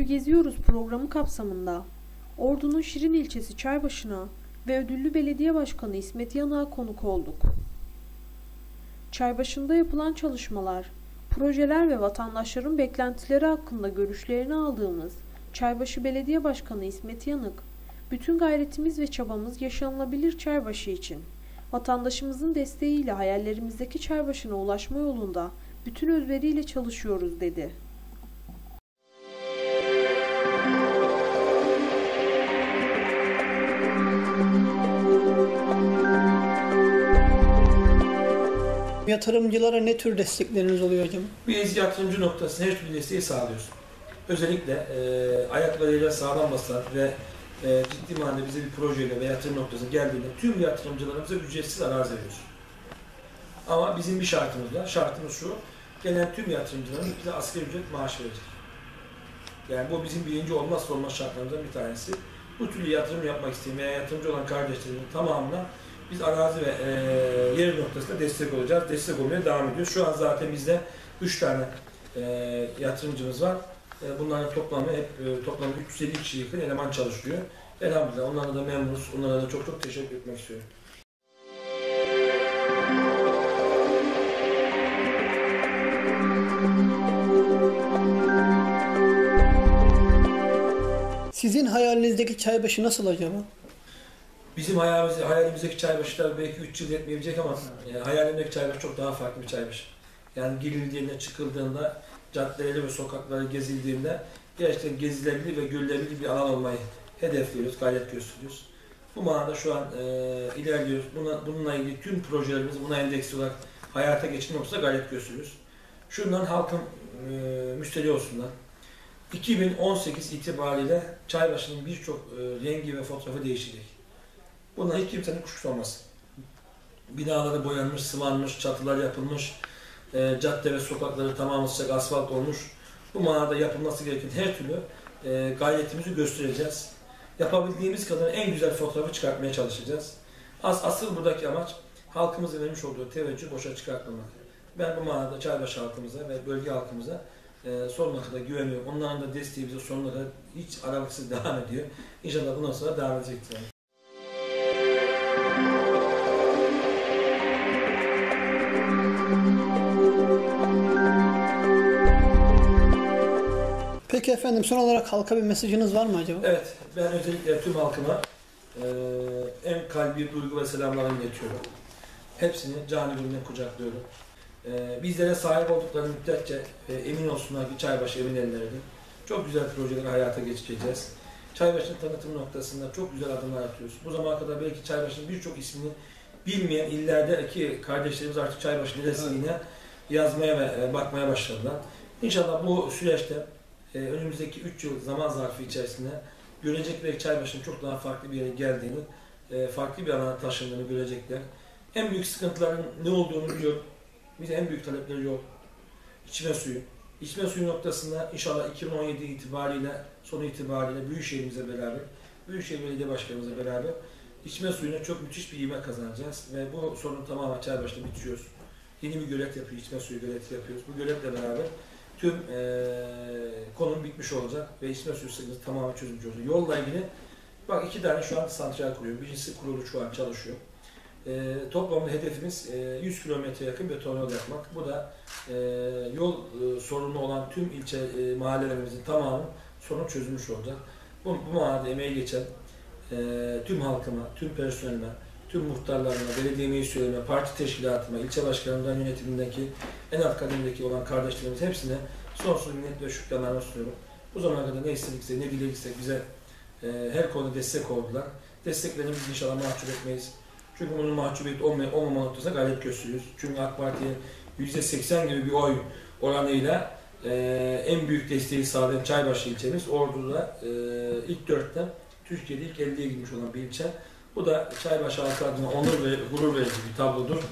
Geziyoruz programı kapsamında Ordu'nun Şirin ilçesi Çaybaşı'na ve ödüllü belediye başkanı İsmet Yanık'a konuk olduk. Çaybaşı'nda yapılan çalışmalar, projeler ve vatandaşların beklentileri hakkında görüşlerini aldığımız Çaybaşı Belediye Başkanı İsmet Yanık, bütün gayretimiz ve çabamız yaşanılabilir Çaybaşı için, vatandaşımızın desteğiyle hayallerimizdeki Çaybaşı'na ulaşma yolunda bütün özveriyle çalışıyoruz dedi. Yatırımcılara ne tür destekleriniz oluyor hocam? Biz yatırımcı noktasında her türlü desteği sağlıyoruz. Özellikle e, ayaklarıyla sağlam basan ve e, ciddi manada bize bir projeyle ve yatırım noktasına geldiğinde tüm yatırımcılarımıza ücretsiz arazi veriyoruz. Ama bizim bir şartımız var. Şartımız şu, gelen tüm yatırımcıların bize asgari ücret maaş verecek. Yani bu bizim birinci olmazsa olmaz şartlarımızdan bir tanesi. Bu türlü yatırım yapmak isteyen veya yatırımcı olan kardeşlerimin tamamına biz arazi ve e, yer noktasında destek olacağız. Destek olmaya devam ediyoruz. Şu an zaten bizde 3 tane e, yatırımcımız var. E, bunların toplamı hep e, toplamda 350 kişi yakın eleman çalışıyor. Elhamdülillah onlara da memnunuz. Onlara da çok çok teşekkür etmek istiyorum. Sizin hayalinizdeki çaybaşı nasıl acaba? Bizim hayalimiz, hayalimizdeki çaybaşı tabii belki 3 yıl yetmeyecek ama e, hayalimdeki çaybaşı çok daha farklı bir çaybaşı. Yani girildiğinde, çıkıldığında, caddeleri ve sokakları gezildiğinde gerçekten gezilebilir ve görülebilir bir alan olmayı hedefliyoruz, gayret gösteriyoruz. Bu manada şu an e, ilerliyoruz. Buna, bununla ilgili tüm projelerimizi buna endeksli olarak hayata noktasında gayret gösteriyoruz. Şundan halkın e, müşteri olsunlar. 2018 itibariyle Çaybaşı'nın birçok e, rengi ve fotoğrafı değişecek. Bundan hiç kimsenin kuşkusu olmasın. Binaları boyanmış, sıvanmış, çatılar yapılmış, e, cadde ve sokakları tamamı sıcak asfalt olmuş. Bu manada yapılması gereken her türlü e, gayretimizi göstereceğiz. Yapabildiğimiz kadar en güzel fotoğrafı çıkartmaya çalışacağız. As, asıl buradaki amaç halkımızın vermiş olduğu teveccüh boşa çıkartmamak. Ben bu manada Çaybaşı halkımıza ve bölge halkımıza e, sonuna kadar güveniyorum. Onların da desteği bize sonuna kadar hiç aralıksız devam ediyor. İnşallah bundan sonra devam edecektir. Peki efendim son olarak halka bir mesajınız var mı acaba? Evet, ben özellikle tüm halkıma e, en kalbi duygu ve selamlarımı iletiyorum. Hepsini canı gönülden kucaklıyorum. E, bizlere sahip oldukları müddetçe e, emin olsunlar ki Çaybaşı emin ellerinde. Çok güzel projeleri hayata geçireceğiz. Çaybaşı'nın tanıtım noktasında çok güzel adımlar atıyoruz. Bu zamana kadar belki Çaybaşı'nın birçok ismini bilmeyen illerdeki kardeşlerimiz artık Çaybaşı Neresi'ne yazmaya ve bakmaya başladılar. İnşallah bu süreçte e, önümüzdeki 3 yıl zaman zarfı içerisinde görecekler Çaybaşı'nın çok daha farklı bir yere geldiğini, e, farklı bir alana taşındığını görecekler. En büyük sıkıntıların ne olduğunu biliyor. Bize en büyük talepleri yol, içme suyu. İçme suyu noktasında inşallah 2017 itibariyle, sonu itibariyle Büyükşehir'imizle beraber, Büyükşehir Belediye Başkanımızla beraber içme suyuna çok müthiş bir ivme kazanacağız ve bu sorunu tamamen Çaybaşı'da bitiriyoruz. Yeni bir gölet yapıyor, içme suyu göleti yapıyoruz. Bu göletle beraber tüm e, konum bitmiş olacak ve içme suyu sıkıntısı tamamen çözülmüş olacak. Yolla ilgili bak iki tane şu an santral kuruyor. Birincisi kurulu şu an çalışıyor. E, toplamda hedefimiz e, 100 kilometre yakın beton yol yapmak. Bu da e, yol e, sorunu olan tüm ilçe e, mahallelerimizin tamamı sorun çözülmüş olacak. Bu, bu manada emeği geçen e, tüm halkıma, tüm personelime, tüm muhtarlarıma, belediye meclislerime, parti teşkilatıma, ilçe başkanımdan yönetimindeki en alt kademedeki olan kardeşlerimiz hepsine sonsuz minnet ve şükranlarımı sunuyorum. Bu zamana kadar ne istedikse, ne dilediksek bize e, her konuda destek oldular. Desteklerini inşallah mahcup etmeyiz. Çünkü bunun mahcubiyet olmama noktasına gayret gösteriyoruz. Çünkü AK Parti'ye %80 gibi bir oy oranıyla e, en büyük desteği sağlayan Çaybaşı ilçemiz Ordu'da e, ilk dörtten Türkiye'de ilk 50'ye girmiş olan bir ilçe. Bu da Çaybaşı halkı adına onur ve gurur verici bir tablodur.